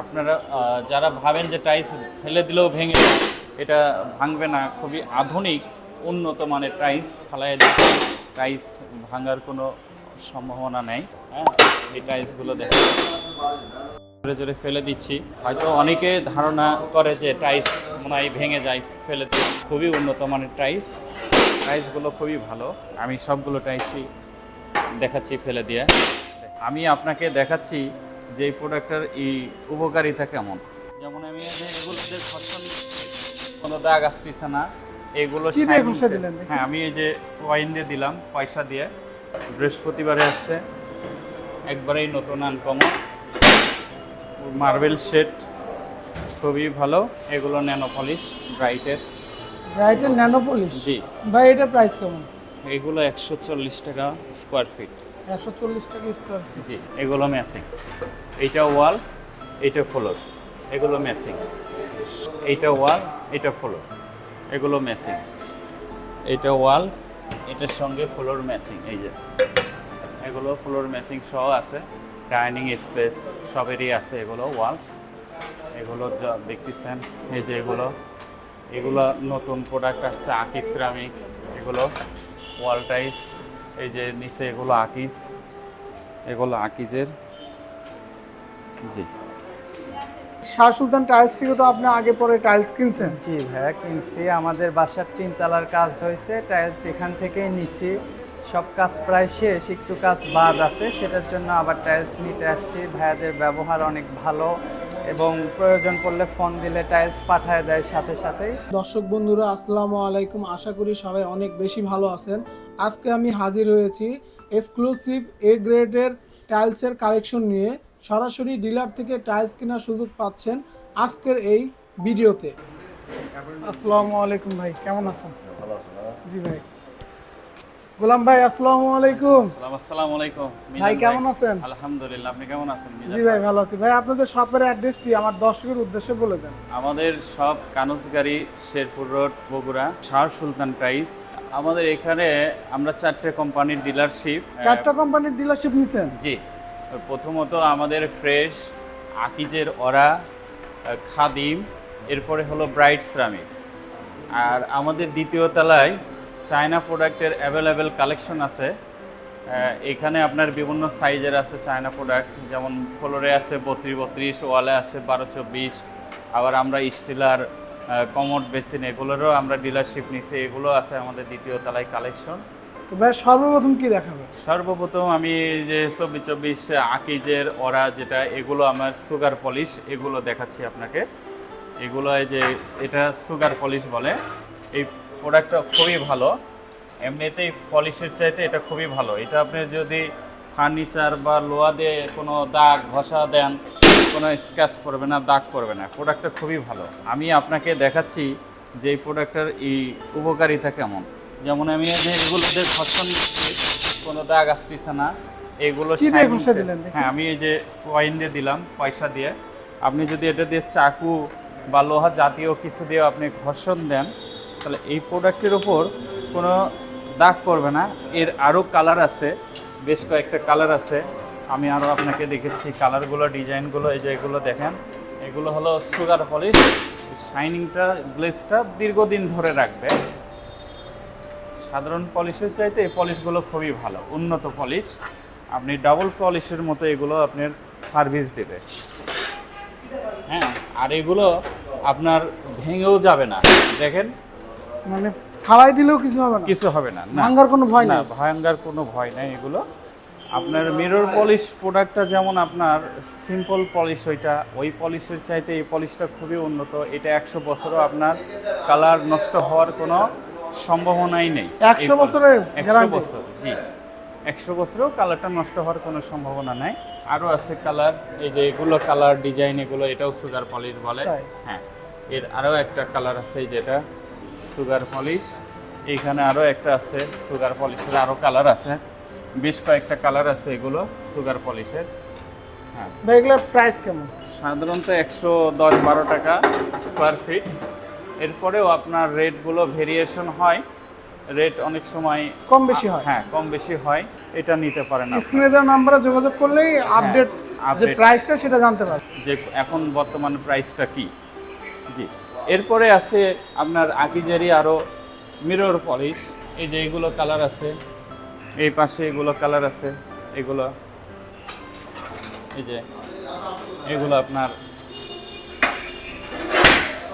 আপনারা যারা ভাবেন যে টাইস ফেলে দিলেও ভেঙে, এটা ভাঙবে না, খুবই আধুনিক, উন্নত মানের টাইস ফালাই দিচ্ছে। টাইস ভাঙার কোনো সম্ভাবনা নেই। হ্যাঁ এই টাইলসগুলো দেখেন। জোরে জোরে ফেলে দিচ্ছি। হয়তো অনেকে ধারণা করে যে টাইস মনে হয় ভেঙে যায়, ফেলে খুবই উন্নত মানের টাইস টাইসগুলো খুবই ভালো। আমি সবগুলো টাইসই দেখাচ্ছি ফেলে দিয়ে। আমি আপনাকে দেখাচ্ছি যে প্রোডাক্টের এই উপকারিতা কেমন? যেমন আমি এই যে এগুলোতে ঘর্ষণ কোনো দাগ আসতেছে না এগুলো? হ্যাঁ আমি এই যে কয়েন দিয়ে দিলাম পয়সা দিয়ে। বৃহস্পতিবারে আসছে। একবারেই নতুন আনকমন মার্বেল সেট খুবই ভালো। এগুলো ন্যানো পলিশ ব্রাইটের ব্রাইটের ন্যানো পলিশ জি। ভাই এটা প্রাইস কেমন? এগুলো একশো চল্লিশ টাকা স্কোয়ার ফিট একশো চল্লিশ টাকা স্কোয়ার জি, এগুলো ম্যাচিং এইটা ওয়াল এইটা ফ্লোর এগুলো ম্যাচিং এইটা ওয়াল এটা ফ্লোর এগুলো ম্যাচিং এইটা ওয়াল এটার সঙ্গে ফ্লোর ম্যাচিং এই যে, এগুলো ফ্লোর ম্যাচিং সহ আছে। ডাইনিং স্পেস সবেরই আছে এগুলো ওয়াল এগুলো যা দেখতেছেন, এই যে এগুলো। এগুলো নতুন প্রোডাক্ট আসছে আকিস সিরামিক এগুলো ওয়াল টাইস এই যে নিচে এগুলো আকিস এগুলো আকিজের। জি। শাহ সুলতান টাইলস থেকে তো আপনি আগে পরে টাইলস কিনছেন। জি ভাইয়া কিনছি। আমাদের বাসার তিনতলার কাজ হয়েছে টাইলস এখান থেকেই নিছি। সব কাজ প্রায় শেষ একটু কাজ বাদ আছে সেটার জন্য আবার টাইলস নিতে আসছি। ভাইয়াদের ব্যবহার অনেক ভালো। এবং প্রয়োজন পড়লে ফোন দিলে টাইলস পাঠায় দেয় সাথে সাথেই। দর্শক বন্ধুরা আসসালামু আলাইকুম। আশা করি সবাই অনেক বেশি ভালো আছেন। আজকে আমি হাজির হয়েছি এক্সক্লুসিভ এ গ্রেডের টাইলসের কালেকশন নিয়ে। সরাসরি ডিলার থেকে টাইলস কেনার সুযোগ পাচ্ছেন আজকের এই ভিডিওতে। আসসালামু আলাইকুম ভাই কেমন আছেন? জি ভাই। গোলাম ভাই আসসালামু আলাইকুম। আসসালাম আলাইকুম। ভাই কেমন আছেন? আলহামদুলিল্লাহ আপনি কেমন আছেন? জি ভাই ভালো আছি। ভাই আপনাদের শপের অ্যাড্রেসটি আমার দর্শকের উদ্দেশ্যে বলে দেন। আমাদের সব কানুজগাড়ি শেরপুর রোড বগুড়া শাহ সুলতান প্রাইস। আমাদের এখানে আমরা চারটে কোম্পানির ডিলারশিপ চারটা কোম্পানির ডিলারশিপ নিছেন? জি। প্রথমত আমাদের ফ্রেশ আকিজের অরা খাদিম এরপরে হলো ব্রাইট সিরামিক্স আর আমাদের দ্বিতীয় তলায় চায়না প্রোডাক্টের অ্যাভেলেবেল কালেকশন আছে। এখানে আপনার বিভিন্ন সাইজের আছে চায়না প্রোডাক্ট যেমন ফ্লোরে আছে বত্রিশ বত্রিশ ওয়ালে আছে বারো চব্বিশ আবার আমরা স্টিলার কমোড বেসিন এগুলোরও আমরা ডিলারশিপ নিছি এগুলো আছে আমাদের দ্বিতীয় তলায় কালেকশন। তো ভাই সর্বপ্রথম কি দেখাবে সর্বপ্রথম আমি যে চব্বিশ চব্বিশ আকিজের ওরা যেটা এগুলো আমার সুগার পলিশ এগুলো দেখাচ্ছি আপনাকে। এগুলো যে এটা সুগার পলিশ বলে। এই প্রোডাক্টটা খুবই ভালো। এমনিতেই পলিশের চাইতে এটা খুবই ভালো। এটা আপনি যদি ফার্নিচার বা লোহা দিয়ে কোনো দাগ ঘষা দেন কোনো স্ক্র্যাচ পড়বে না দাগ পড়বে না। প্রোডাক্টটা খুবই ভালো। আমি আপনাকে দেখাচ্ছি যে এই প্রোডাক্টটার এই উপকারিতা কেমন। যেমন আমি এই যে এগুলোতে ঘষণ কোনো দাগ আসতেছে না এগুলো দিয়ে ঘষে? হ্যাঁ আমি এই যে কয়েন দিয়ে দিলাম পয়সা দিয়ে। আপনি যদি এটা দিয়ে চাকু বা লোহা জাতীয় কিছু দিয়ে আপনি ঘর্ষণ দেন তাহলে এই প্রোডাক্টের ওপর কোনো দাগ পড়বে না। এর আরও কালার আছে, বেশ কয়েকটা কালার আছে। আমি আরও আপনাকে দেখেছি কালারগুলো ডিজাইনগুলো এই যে এগুলো দেখেন। এগুলো হলো সুগার পলিশ শাইনিংটা গ্লেসটা দীর্ঘদিন ধরে রাখবে। সাধারণ পলিশের চাইতে এই পলিশগুলো খুবই ভালো, উন্নত পলিশ আপনি ডাবল পলিশের মতো এগুলো আপনার সার্ভিস দেবে। হ্যাঁ আর এগুলো আপনার ভেঙেও যাবে না। দেখেন মানে ফালাই দিলেও কিছু হবে না। কিছু হবে না ভাঙ্গার কোনো ভয় না নেই? ভয়ঙ্কর কোনো ভয় নাই এগুলো। আপনার মিরর পলিশ প্রোডাক্টটা যেমন আপনার সিম্পল পলিশ ওইটা ওই পলিশের চাইতে এই পলিশটা খুবই উন্নত। এটা একশো বছরও আপনার কালার নষ্ট হওয়ার কোনো সম্ভাবনাই নেই। 100 বছরের একশো? বছর জি। একশো বছরেও কালারটা নষ্ট হওয়ার কোনো সম্ভাবনা নাই। আরও আছে কালার এই যে এগুলো কালার ডিজাইন এগুলো এটাও সুগার পলিশ বলে। হ্যাঁ এর আরও একটা কালার আছে যেটা। Sugar polish. এইখানে আরও একটা আছে সুগার পলিশের আরও কালার আছে। বেশ কয়েকটা কালার আছে এগুলো সুগার পলিশের। হ্যাঁ। এগুলোর প্রাইস কেমন? সাধারণত একশো দশ বারো টাকা স্কোয়ার ফিট এরপরেও আপনার রেটগুলো ভেরিয়েশন হয়। রেট অনেক সময় কম বেশি হয়। হ্যাঁ কম বেশি হয়। এটা নিতে পারেন। স্ক্রিনে দেওয়া নাম্বারে যোগাযোগ করলেই আপডেট যে প্রাইসটা সেটা জানতে পারব যে এখন বর্তমান প্রাইসটা কি? জি। এরপরে আছে আপনার আকিজারি আরও মিরর পলিশ এই যে এগুলো কালার আছে। এই পাশে এগুলো কালার আছে। এগুলো এই যে এগুলো আপনার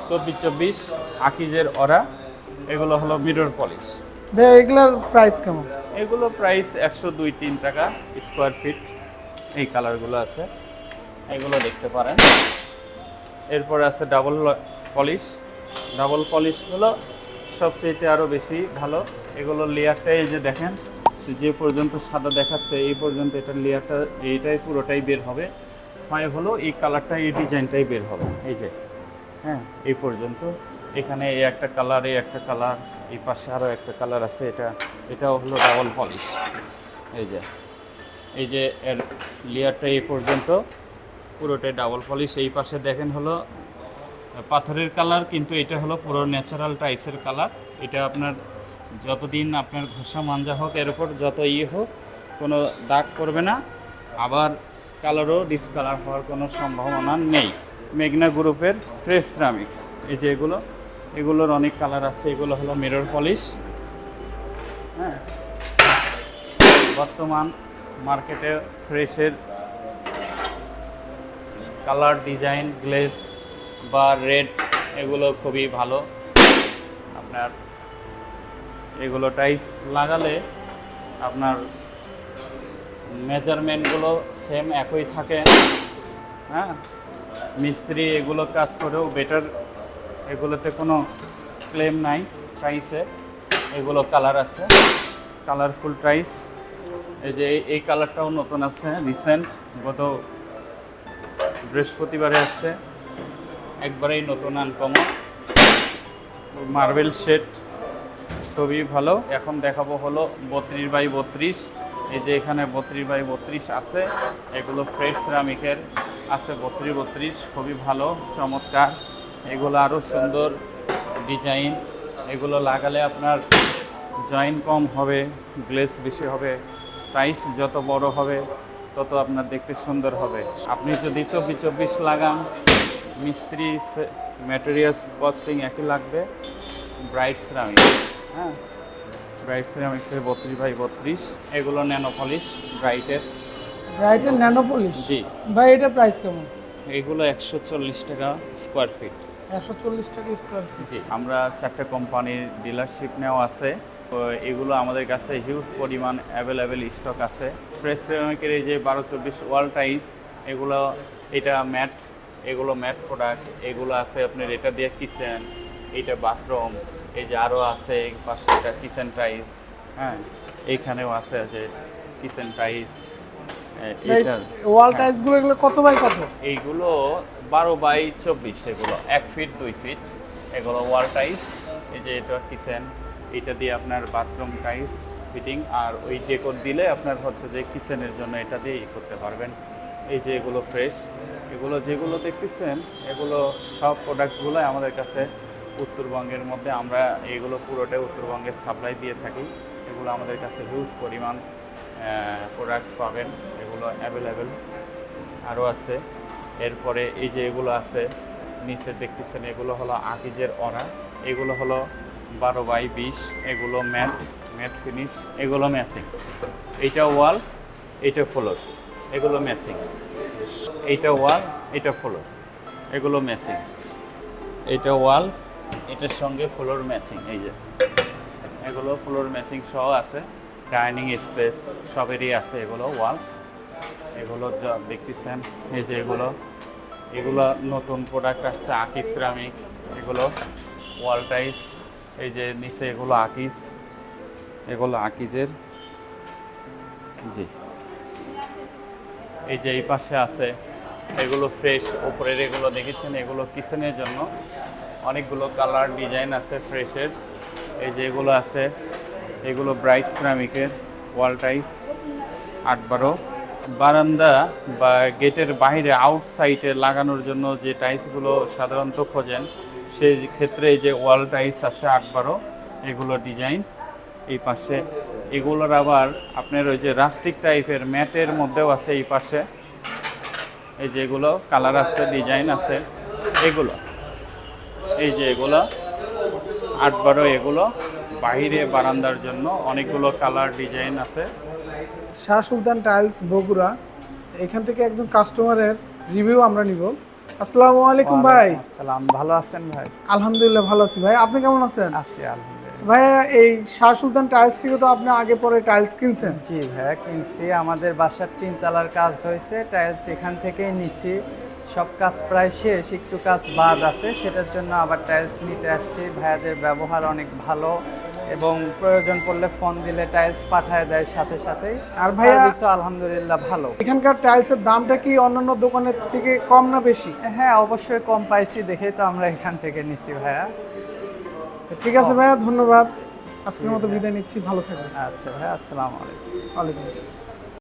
চব্বিশ চব্বিশ আকিজের অরা। এগুলো হলো মিরর পলিশ ভাই এগুলার প্রাইস কেমন? এগুলো প্রাইস একশো দুই তিন টাকা স্কোয়ার ফিট এই কালারগুলো আছে। এগুলো দেখতে পারেন। এরপর আছে ডাবল পলিশ, ডাবল পলিশগুলো সবচেয়েতে আরও বেশি ভালো। এগুলো লেয়ারটা এই যে দেখেন যে পর্যন্ত সাদা দেখাচ্ছে, এই পর্যন্ত এটা লেয়ারটা এইটাই পুরোটাই বের হবে। হয় হলো এই কালারটা, এই ডিজাইনটাই বের হবে, এই যে হ্যাঁ এই পর্যন্ত। এখানে এই একটা কালার, এই একটা কালার, এই পাশে আরও একটা কালার আছে, এটা, এটাও হলো ডাবল পলিশ, এই যে এই যে এর লেয়ারটা এই পর্যন্ত, পুরোটাই ডাবল পলিশ। এই পাশে দেখেন হলো পাথরের কালার, কিন্তু এটা হলো পুরো ন্যাচারাল টাইসের কালার। এটা আপনার যতদিন আপনার ঘষা মাঞ্জা হোক, এর উপর যত ইয়ে হোক, কোনো দাগ করবে না। আবার কালারও ডিসকালার হওয়ার কোনো সম্ভাবনা নেই। মেঘনা গ্রুপের ফ্রেশ সিরামিক্স এই যে এগুলো, এগুলোর অনেক কালার আছে। এগুলো হলো মিরর পলিশ হ্যাঁ। বর্তমান মার্কেটে ফ্রেশের কালার ডিজাইন গ্লেজ বা রেড এগুলো খুবই ভালো। আপনার এগুলো টাইস লাগালে আপনার মেজারমেন্টগুলো সেম একই থাকে। হ্যাঁ? মিস্ত্রি এগুলো কাজ করেও বেটার এগুলোতে কোনো ক্লেম নাই প্রাইসে এগুলো কালার আছে। কালারফুল প্রাইস এই যে এই- কালারটাও নতুন আছে রিসেন্ট গত বৃহস্পতিবারে আসছে। একবারেই নতুন আনকমন মার্বেল শেড খুবই ভালো। এখন দেখাবো হলো বত্রিশ বাই বত্রিশ। এই যে এখানে বত্রিশ বাই বত্রিশ আছে, এগুলো ফ্রেশ সিরামিকের আছে বত্রিশ বত্রিশ, খুবই ভালো, চমৎকার। এগুলো আরও সুন্দর ডিজাইন এগুলো লাগালে আপনার জয়েন কম হবে গ্লেস বেশি হবে প্রাইস যত বড় হবে, তত আপনার দেখতে সুন্দর হবে। আপনি যদি চব্বিশ চব্বিশ লাগান মিস্ত্রি ম্যাটেরিয়ালস কস্টিং একই লাগবে। ব্রাইট সিরামিক হ্যাঁ? ব্রাইট সিরামিক্সের বত্রিশ বাই বত্রিশ এগুলো ন্যানো পলিশ ব্রাইটের ব্রাইটের ন্যানো পলিশ জি। ভাই এটার প্রাইস কেমন? এগুলো একশো চল্লিশ টাকা স্কোয়ার ফিট একশো চল্লিশ টাকা স্কোয়ার ফিট জি আমরা চারটে কোম্পানির ডিলারশিপ নেওয়া আছে। তো এগুলো আমাদের কাছে হিউজ পরিমাণ অ্যাভেলেবেল স্টক আছে। প্রেস সিরামিকের এই যে বারো চব্বিশ ওয়াল টাইস এগুলো এটা ম্যাট এগুলো ম্যাট প্রোডাক্ট এগুলো আছে আপনার এটা দিয়ে কিচেন এইটা বাথরুম এই যে আরও আছে পাশে এটা কিচেন টাইস হ্যাঁ এইখানেও আছে যে কিচেন টাইস এটা ওয়াল হ্যাঁ। টাইলসগুলো এগুলো কত বাই কত এইগুলো বারো বাই চব্বিশ এগুলো এক ফিট দুই ফিট এগুলো ওয়াল টাইস এই যে এটা কিচেন এটা দিয়ে আপনার বাথরুম টাইস ফিটিং আর ওই ডেকোর দিলে আপনার হচ্ছে যে কিচেনের জন্য এটা দিয়ে করতে পারবেন এই যে এগুলো ফ্রেশ এগুলো যেগুলো দেখতেছেন, এগুলো সব প্রোডাক্টগুলোই আমাদের কাছে উত্তরবঙ্গের মধ্যে আমরা এগুলো পুরোটাই উত্তরবঙ্গের সাপ্লাই দিয়ে থাকি। এগুলো আমাদের কাছে হিউজ পরিমাণ প্রোডাক্ট পাবেন। এগুলো অ্যাভেলেবেল আরও আছে। এরপরে এই যে এগুলো আছে, নিচে দেখতেছেন এগুলো হলো আকিজের অরা এগুলো হলো বারো বাই বিশ, এগুলো ম্যাট ম্যাট ফিনিশ এগুলো ম্যাচিং এইটা ওয়াল এইটা ফ্লোর এগুলো ম্যাচিং এইটা ওয়াল এটা ফ্লোর। এগুলো ম্যাচিং এটা ওয়াল। এটার সঙ্গে ফ্লোর ম্যাচিং এই যে। এগুলো ফ্লোর ম্যাচিং সহ আছে। ডাইনিং স্পেস সবেরই আছে এগুলো ওয়াল। এগুলো যা দেখতেছেন এই যে এগুলো। এগুলো নতুন প্রোডাক্ট আসছে আকিস সিরামিক এগুলো ওয়াল টাইস এই যে নিচে এগুলো আকিস। এগুলো আকিজের। জি। এই যে এই পাশে আছে এগুলো ফ্রেশ ওপরের এগুলো দেখেছেন, এগুলো কিচেনের জন্য। অনেকগুলো কালার ডিজাইন আছে ফ্রেশের এই যে এগুলো আছে, এগুলো ব্রাইট সিরামিকের ওয়াল টাইস আট বারো। বারান্দা বা গেটের বাইরে আউটসাইডে লাগানোর জন্য যে টাইলসগুলো সাধারণত খোঁজেন, সেই ক্ষেত্রে এই যে ওয়াল টাইলস আছে আট বারো, এগুলো ডিজাইন এই পাশে, এগুলোর আবার আপনার ওই যে রাস্টিক টাইপের ম্যাটের মধ্যেও আছে এই পাশে। এই যে এগুলো কালার আছে ডিজাইন আছে এগুলো। এই যে এগুলো আট বারো এগুলো বাইরে বারান্দার জন্য অনেকগুলো কালার ডিজাইন আছে। শাহ সুলতান টাইলস বগুড়া এখান থেকে একজন কাস্টমারের রিভিউ আমরা নিব। আসসালামু আলাইকুম ভাই। আসসালাম ভালো আছেন ভাই? আলহামদুলিল্লাহ ভালো আছি ভাই। আপনি কেমন আছেন? আছি আলহামদুলিল্লাহ। ভাইয়া এই শাহ সুলতান টাইলস থেকে তো আপনি আগে পরে টাইলস কিনছেন। জি ভাইয়া কিনছি। আমাদের বাসার তিনতলার কাজ হয়েছে টাইলস এখান থেকেই নিছি। সব কাজ প্রায় শেষ একটু কাজ বাদ আছে সেটার জন্য আবার টাইলস নিতে আসছি। ভাইয়াদের ব্যবহার অনেক ভালো এবং প্রয়োজন পড়লে ফোন দিলে টাইলস পাঠায় দেয় সাথে সাথেই। আর ভাইয়া- সার্ভিসও আলহামদুলিল্লাহ ভালো। এখানকার টাইলসের দামটা কি অন্যান্য দোকানের থেকে কম না বেশি? হ্যাঁ অবশ্যই কম পাইছি দেখেই তো আমরা এখান থেকে নিছি ভাইয়া। ঠিক আছে ভাইয়া ধন্যবাদ। আজকের মতো বিদায় নিচ্ছি ভালো থাকবেন। আচ্ছা ভাইয়া আসসালামু আলাইকুম। ওয়ালাইকুম আসসালাম।